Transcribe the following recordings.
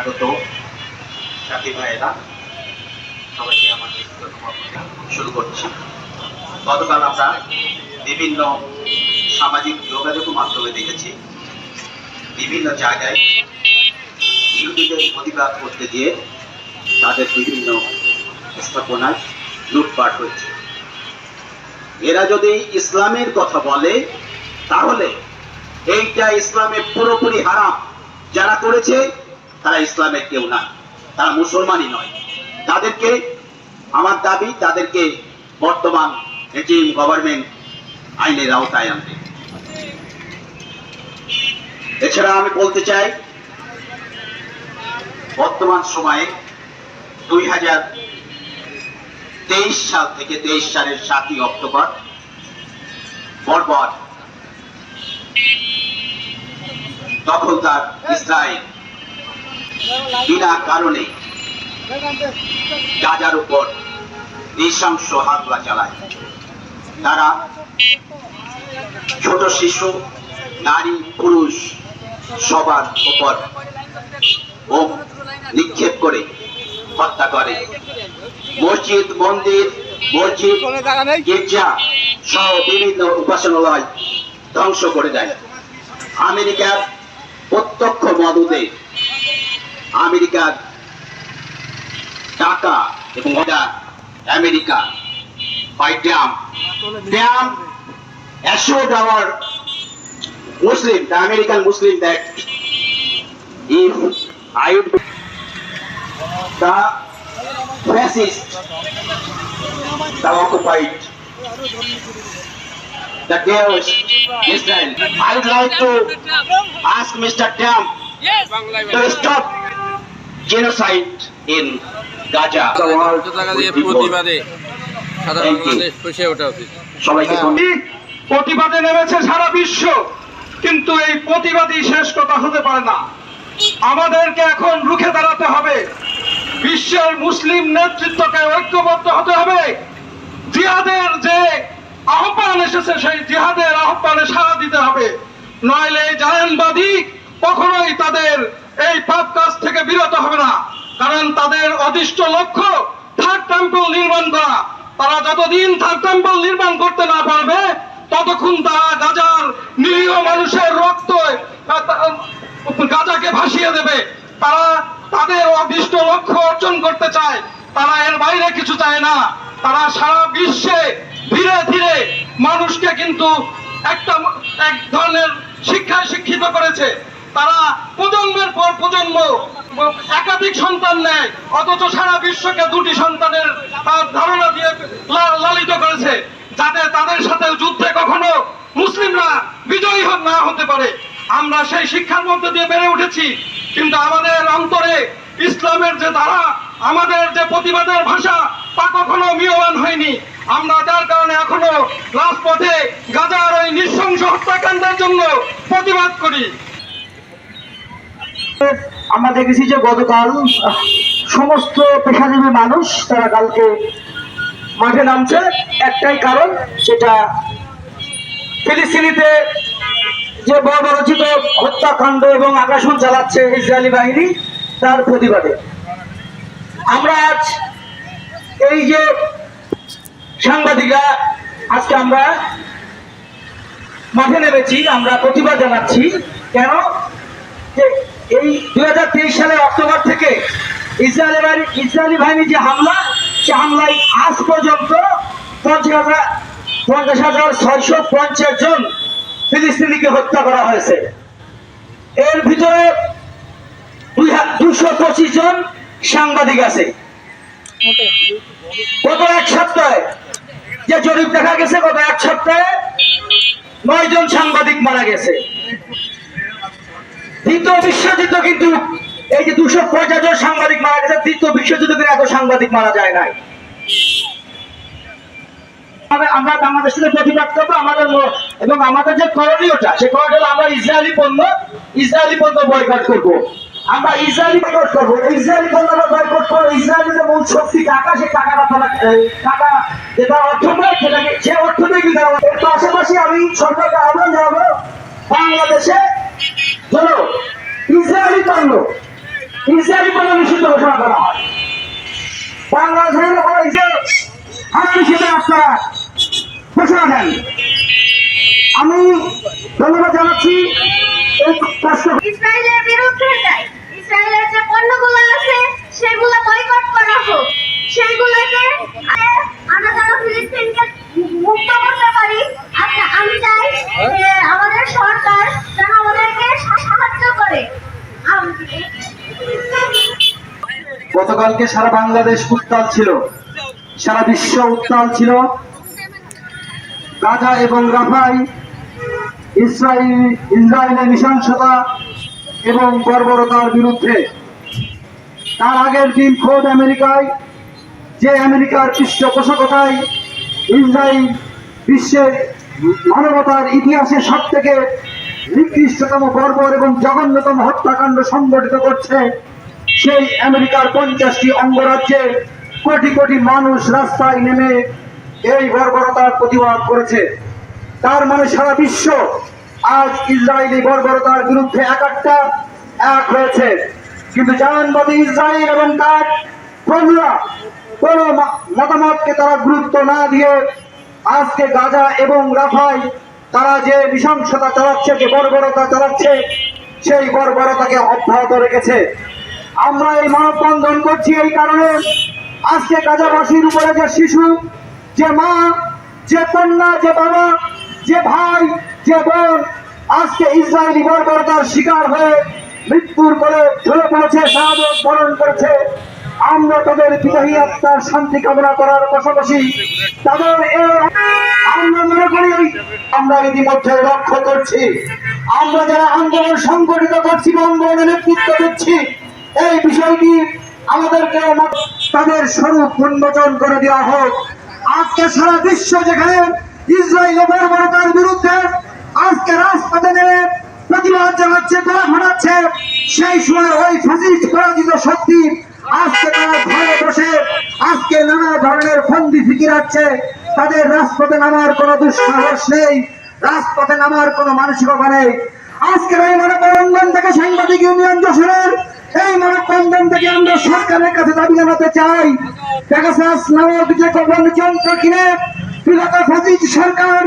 আগত সাথী ভাইয়েরা। সবাইকে আমার শুরু করছি। গতকাল আমরা বিভিন্ন সামাজিক যোগাযোগ মাধ্যমে দেখেছি, বিভিন্ন জায়গায় ইহুদিদের প্রতিবাদ করতে গিয়ে তাদের বিভিন্ন স্থাপনায় লুটপাট হয়েছে এরা যদি ইসলামের কথা বলে, তাহলে এইটা ইসলামে পুরোপুরি হারাম। যারা করেছে তারা ইসলামের কেউ না। তারা মুসলমানই নয়। তাদেরকে, আমার দাবি, তাদেরকে বর্তমান রেজিম গভর্নমেন্ট আইনের আওতায় আনবে। এছাড়া আমি বলতে চাই, বর্তমান সময়ে দুই হাজার তেইশ সাল থেকে তেইশ সালের সাতই অক্টোবর বর্বর দখলদার ইসরায়েল বিনা কারণে গাজার উপর নৃশংস হামলা চালায়। তারা ছোট শিশু, নারী, পুরুষ সবার উপর নিক্ষেপ করে হত্যা করে। মসজিদ, মন্দির, মসজিদ, গির্জা সহ বিভিন্ন উপাসনালয় ধ্বংস করে দেয়। আমেরিকার প্রত্যক্ষ মদতে আমেরিকার টাকা এবং ওটা America by damn damn assured our Muslim, the American Muslim that if I would be the fascist, the occupied, the terrorist Israel, I would like to ask Mr. Dam to stop will be more. প্রতিবাদে সাধারণ বাংলাদেশ ফুসে ওঠা উচিত। সবাইকে প্রতিবাদে নেমেছে সারা বিশ্ব কিন্তু এই প্রতিবাদই শেষ কথা হতে পারে না। আমাদেরকে এখন রুখে দাঁড়াতে হবে। বিশ্বের মুসলিম নেতৃত্বকে ঐক্যবদ্ধ হতে হবে। জিহাদের যে আহ্বান এসেছে সেই জিহাদের আহ্বানে সাড়া দিতে হবে। নইলে জায়নবাদী কখনোই তাদের এই পাপ কাজ থেকে বিরত হবে না, কারণ তাদের অদিষ্ট লক্ষ্য থার্ড টেম্পল নির্মাণ করা। তারা যতদিন থার্ড টেম্পল নির্মাণ করতে না পারবে, ততক্ষণ তারা গাজার নিরীহ মানুষের রক্ত গাজাকে ভাসিয়ে দেবে। তারা তাদের অদিষ্ট লক্ষ্য অর্জন করতে চায়, তারা এর বাইরে কিছু চায় না। তারা সারা বিশ্বে ধীরে ধীরে মানুষকে কিন্তু একটা, এক ধরনের শিক্ষায় শিক্ষিত করেছে। তারা প্রজন্মের পর প্রজন্ম একাধিক সন্তান নেয়, অথচ সারা বিশ্বকে দুটি সন্তানের ধারণা দিয়ে লালিত করেছে, যাতে তাদের সাথে যুদ্ধে কখনো মুসলিমরা বিজয়ী না হতে পারে। আমরা সেই শিক্ষার মধ্যে দিয়ে বেড়ে উঠেছি, কিন্তু আমাদের অন্তরে ইসলামের যে ধারা, আমাদের যে প্রতিবাদের ভাষা, তা কখনো মিয়মান হয়নি। আমরা যার কারণে এখনও রাজপথে গাজার ওই নৃশংস হত্যাকাণ্ডের জন্য প্রতিবাদ করি। আমরা দেখেছি যে গতকাল সমস্ত পেশাজীবী মানুষ তারা কালকে মাঠে নামছে। একটাই কারণ, সেটা ফিলিস্তিনিতে যে বর্বরচিত হত্যাকাণ্ড এবং আগ্রাসন চালাচ্ছে ইসরায়েলি বাহিনী, তার প্রতিবাদে। আমরা আজ এই যে সাংবাদিকরা, আজকে আমরা মাঠে নেমেছি, আমরা প্রতিবাদ জানাচ্ছি। কেন? যে এই দুই হাজার তেইশ সালের অক্টোবর থেকে ইসরায়েলি বাহিনী ইসরায়েলি বাহিনীর যে হামলা, সে হামলায় আজ পর্যন্ত পঞ্চাশ হাজার পঞ্চাশ হাজার ছয়শো পঞ্চাশ জন ফিলিস্তিনিকে হত্যা করা হয়েছে। এর ভিতরে দুশো পঁচিশ জন সাংবাদিক আছে। গত এক সপ্তাহে যে জরিপ দেখা গেছে, গত এক সপ্তাহে নয় জন সাংবাদিক মারা গেছে। দ্বিতীয় বিশ্বযুদ্ধ কিন্তু এই যে দুশো পঞ্চাশ জন সাংবাদিক মারা গেছে তৃতীয় বিশ্বযুদ্ধ কিন্তু এত সাংবাদিক মারা যায় নাই। আমরা- আমরা বাংলাদেশ থেকে প্রতিবাদ করব, আমাদের এবং আমাদের যে করণীয়টা, সে করণীয় আমরা ইসরায়েলি পণ্য ইসরায়েলি পণ্য বয়কট করব। আমরা ইসরায়েলি বয়কট করব। ইসরায়েলি পণ্য বয়কট করব, ইসরায়েলি যে মূল শক্তি টাকা সে টাকাটা টাকা যেটা অর্থ নয় সেটাকে সে অর্থ দিয়ে কিন্তু পাশাপাশি আমি সরকারকে আহ্বান জানাব, বাংলাদেশে ধরো, ইসরায়েলি পণ্য ইসরায়েলি পণ্য নিষিদ্ধ ঘোষণা করা হয়। বাংলাদেশের যে হাত নিষিদ্ধ আপনারা। ঘোষণা দেন। আমি ধন্যবাদ জানাচ্ছি। এই কষ্ট ইসরায়েলের বিরুদ্ধে যাই। ইসরায়েলের যে পণ্যগুলো আছে, সেগুলো বয়কট করা হোক। সেইগুলোকে আমরা যেন ফিলিস্তিনকে মুক্ত করতে পারি আচ্ছা আমি চাই যে আমাদের সরকার যেন আমাদেরকে সা- সাহায্য করে আম- গতকালকে সারা বাংলাদেশ উত্তাল ছিল। সারা বিশ্ব উত্তাল ছিল। গাজা এবং রাফাই ইসরায়েল ইসরায়েলের নৃশংসতা এবং বর্বরতার বিরুদ্ধে। তার আগের দিন খোদ আমেরিকায়, যে আমেরিকার পৃষ্ঠপোষকতায় ইসরায়েল বিশ্বের মানবতার ইতিহাসে সব থেকে নিকৃষ্টতম বর্বর এবং জঘন্যতম হত্যাকাণ্ড সংগঠিত করছে সেই আমেরিকার পঞ্চাশটি অঙ্গরাজ্যে কোটি কোটি মানুষ রাস্তায় নেমে এই বর্বরতার প্রতিবাদ করেছে। তার মানে সারা বিশ্ব আজ ইসরায়েলি বর্বরতার বিরুদ্ধে এক একটা এক হয়েছে। কিন্তু জাহানবাদী ইসরায়েল এবং তার প্রভুরা কোন মতামতকে তারা গুরুত্ব না দিয়ে আজকে গাজা এবং রাফাই তারা যে নৃশংসতা চালাচ্ছে, যে বর্বরতা চালাচ্ছে, সেই বর্বরতাকে অব্যাহত রেখেছে। আমরা এই মানববন্ধন করছি এই কারণে আজকে গাজাবাসীর উপরে যে শিশু, যে মা, যে কন্যা, যে বাবা, যে ভাই, যে বোন, আজকে ইসরায়েলি বর্বরতার শিকার হয়ে মৃত্যুর করে ঝরে পড়েছে, শাহাদত বরণ করেছে। আমরা তাদের বিদায়ী আত্মার শান্তি কামনা করার পাশাপাশি তাদের আমরা মনে করি, আমরা ইতিমধ্যে লক্ষ্য করছি। আমরা যারা আন্দোলন সংগঠিত করছি আন্দোলনে নেতৃত্ব দিচ্ছি এই বিষয়টি আমাদেরকে তাদের স্বরূপ উন্মোচন করে দেওয়া হোক। আজকে সারা বিশ্ব যেখানে ইসরায়েল বর্বরতার বিরুদ্ধে আজকে রাজপথে নেমে প্রতিবাদ জানাচ্ছে, গলা ফাটাচ্ছে সেই সময় ওই ফ্যাসিস্ট পরাজিত শক্তি আজকে তারা ঘরে বসে আজকে নানা ধরনের ফন্দি ফিকিরাচ্ছে তাদের রাজপথে নামার কোনো দুঃসাহস নেই, রাজপথে নামার কোনো মানসিকতা নেই। আজকের এই মানববন্ধন থেকে সাংবাদিক ইউনিয়ন যশোরের এই মানববন্ধন থেকে আমরা সরকারের কাছে দাবি জানাতে চাই। সরকার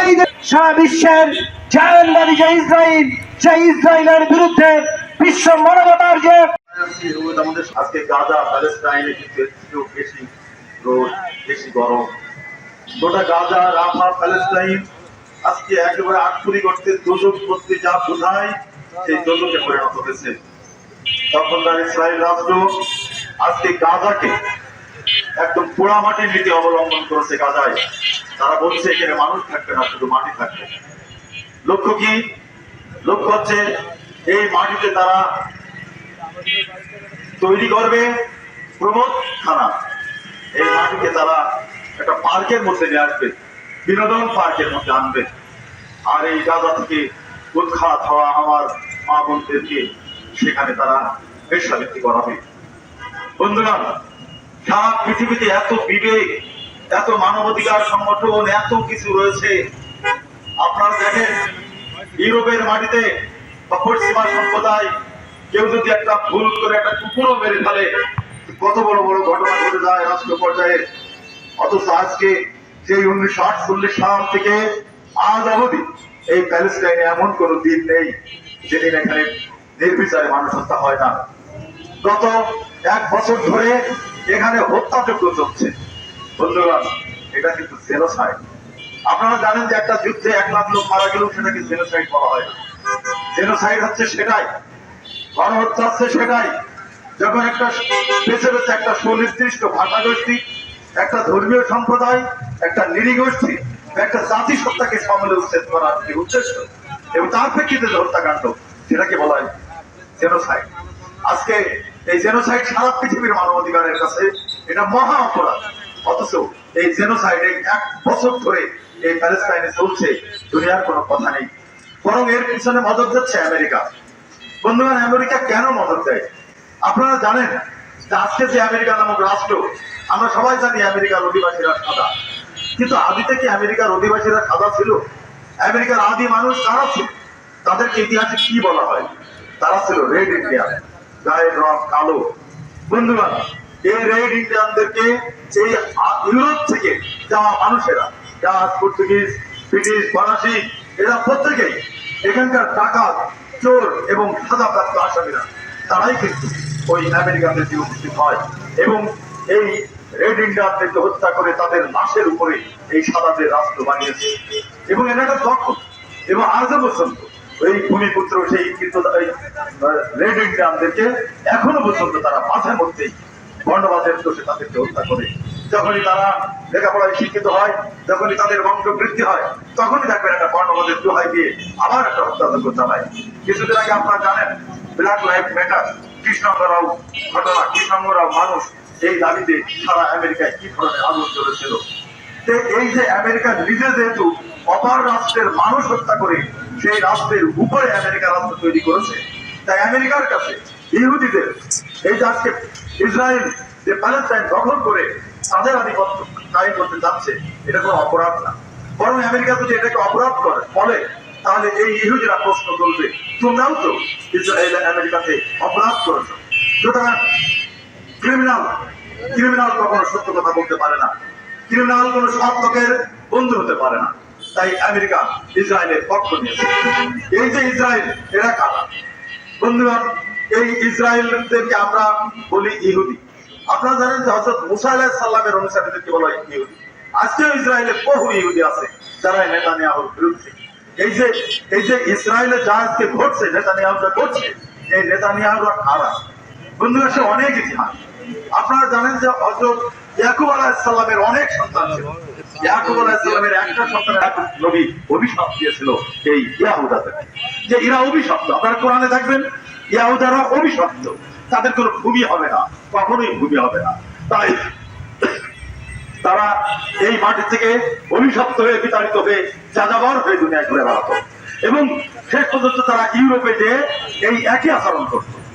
এই বিশ্বের ইসরায়েল ইসরায়েলের বিরুদ্ধে বিশ্ব মানবতার যে আজকে বেশি বেশি গরম, গোটা গাজা আজকে একেবারে আটপুরি করতে দোজক করতে যা বোঝায়, সেই দোজকে পরিণত হয়েছে। তখন তার ইসরায়েল রাষ্ট্র আজকে গাজাকে একদম পোড়া মাটির নীতি অবলম্বন করেছে গাজায়। তারা বলছে, এখানে মানুষ থাকবে না, শুধু মাটি থাকবে। লক্ষ্য কি? লক্ষ্য হচ্ছে, এই মাটিতে তারা তৈরি করবে প্রমোদ থানা এই মাটিকে তারা একটা পার্কের মধ্যে নিয়ে আসবে, বিনোদন পার্কের মধ্যে আনবে। আর এই গাজা থেকে উৎখাত হওয়া আমার মা বোনদেরকে সেখানে তারা বেশাবৃত্তি করাবে বন্ধুগণ, সারা পৃথিবীতে এত বিবেক, এত মানবাধিকার সংগঠন, এত কিছু রয়েছে। আপনারা দেখেন, ইউরোপের মাটিতে বা পশ্চিমা সম্প্রদায়, কেউ যদি একটা ভুল করে একটা কুকুরও মেরে ফেলে, কত বড় বড় ঘটনা ঘটে যায় রাষ্ট্র পর্যায়ে। অথচ আজকে সেই উনিশশো আটচল্লিশ সাল থেকে আজ অবধি এই প্যালেস্টাইনে এমন কোন দিন নেই যেদিন এখানে নির্বিচারে মানুষ হত্যা হয় না। গত এক বছর ধরে এখানে হত্যাযজ্ঞ চলছে। বন্ধুগণ, এটা কিন্তু জেনোসাইড আপনারা জানেন যে একটা যুদ্ধে এক লাখ লোক মারা গেলেও সেটাকে জেনোসাইড বলা হয় জেনোসাইড হচ্ছে সেটাই। গণহত্যা হচ্ছে সেটাই। যখন একটা বেছে বেছে একটা সুনির্দিষ্ট ভাষা গোষ্ঠী একটা ধর্মীয় সম্প্রদায়, একটা নৃগোষ্ঠী একটা জাতি সত্তাকে সামলে উচ্ছেদ করার যে উদ্দেশ্য। এবং তার প্রেক্ষিতে হত্যাকাণ্ড, সেটাকে বলা হয় জেনোসাইড। আজকে এই জেনোসাইড সারা পৃথিবীর মানবাধিকারের কাছে এটা মহা অপরাধ। অথচ এই জেনোসাইড এক বছর ধরে এই প্যালেস্টাইনে চলছে, দুনিয়ার কোনো কথা নেই। বরং এর পিছনে মদত আমেরিকা। বন্ধুগণ, আমেরিকা কেন মদত দেয়? আপনারা জানেন আজকে যে আমেরিকা নামক রাষ্ট্র, আমরা সবাই জানি আমেরিকার অধিবাসীরা সাদা। কিন্তু আদি থেকে আমেরিকার অধিবাসীরা সাদা ছিল? আমেরিকার আদি মানুষ কারা ছিল? তাদেরকে ইতিহাসে কি বলা হয়? তারা ছিল রেড ইন্ডিয়ান গায়ের রং কালো। বন্ধুগণ, এই রেড ইন্ডিয়ানদেরকে আ- ইউরোপ থেকে যাওয়া মানুষেরা ডাচ পর্তুগিজ, ব্রিটিশ, ফরাসি, এরা প্রত্যেকেই এখানকার টাকা, চোর এবং সাজাপ্রাপ্ত আসামিরা, তারাই কিন্তু ওই আমেরিকাতে উপস্থিত হয় এবং এই রেড ইন্ডিয়ানদেরকে হত্যা করে তাদের লাশের উপরে এই সাদাদের রাষ্ট্র বানিয়েছে। এবং একটা দখল এবং আজও পর্যন্ত এই ভূমিপুত্র সেই এখনও পর্যন্ত তারা বর্ণবাদের দোষে তাদেরকে হত্যা করে। যখনই তারা লেখাপড়ায় শিক্ষিত হয়, যখনই তাদের বংশ বৃদ্ধি হয়, তখনই দেখবেন একটা বর্ণবাদের দোহাই দিয়ে আবার একটা চালায়। কিছুদিন আগে আপনারা জানেন ব্ল্যাক লাইফ ম্যাটার কৃষ্ণাঙ্গ রাও ঘটনা কৃষ্ণাঙ্গ রাও মানুষ, এই দাবিতে সারা আমেরিকায় কি ধরনের আগুন চলেছিল? এই যে আমেরিকা নিজে যেহেতু অপার রাষ্ট্রের মানুষ হত্যা করে সেই রাষ্ট্রের উপরে আমেরিকা রাষ্ট্র তৈরি করেছে। তাই আমেরিকার কাছে ইহুদিদের এই যে ইসরায়েল, যে প্যালেস্টাইন দখল করে তাদের আধিপত্য কায়েম করতে যাচ্ছে এটা কোনো অপরাধ না। বরং আমেরিকা যদি এটাকে অপরাধ করে, বলে, তাহলে এই ইহুদিরা প্রশ্ন করবে, তোমরাও তো ইসরায়েল আমেরিকাতে অপরাধ করেছ। সুতরাং ক্রিমিনাল ক্রিমিনাল কখনো সত্য কথা বলতে পারে না। ক্রিমিনাল কোন সৎ লোকের বন্ধু হতে পারে না। তাই আমেরিকা ইসরায়েলের পক্ষ নিয়েছে এই যে ইসরায়েল, এরা কারা? বন্ধুগণ, এই ইসরায়েলদেরকে আমরা বলি ইহুদি। আপনারা জানেন যে হজরত মুসা আলাহ সাল্লামের অনুসারীদেরকে বলা ইহুদি। আজকেও ইসরায়েলে বহু ইহুদি আছে যারা নেতানিয়াহুর বিরুদ্ধে। এই যে এই যে ইসরায়েলে যা আজকে ঘটছে, নেতানিয়াহু যা করছে, এই নেতানিয়াহুরা কারা? বন্ধুরা সে অনেক ইতিহাস। আপনারা জানেন যে হজরত ইয়াকুব আলাহিসাল্লামের অনেক সন্তান ছিল। তাদের কোনো ভূমি হবে না, কখনোই ভূমি হবে না। তাই তারা এই মাটি থেকে অভিশপ্ত হয়ে, বিতাড়িত হয়ে, যাযাবর হয়ে দুনিয়ায় ঘুরে বেড়াতো। এবং শেষ পর্যন্ত তারা ইউরোপে যে এই একই আচরণ করতো।